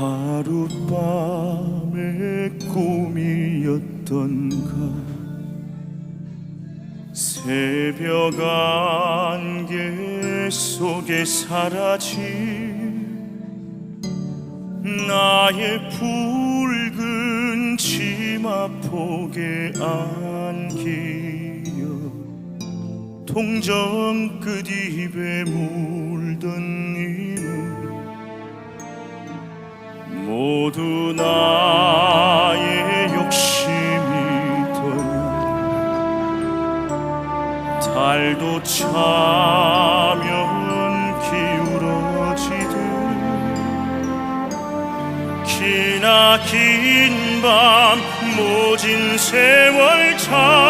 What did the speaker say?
하룻밤의 꿈이었던가 새벽 안개 속에 사라진 나의 붉은 치마 폭에 안기어 동정 끝입에 물던 이 모두 나의 욕심이더라 달도 차면 기울어지듯 기나긴 밤 모진 세월 참아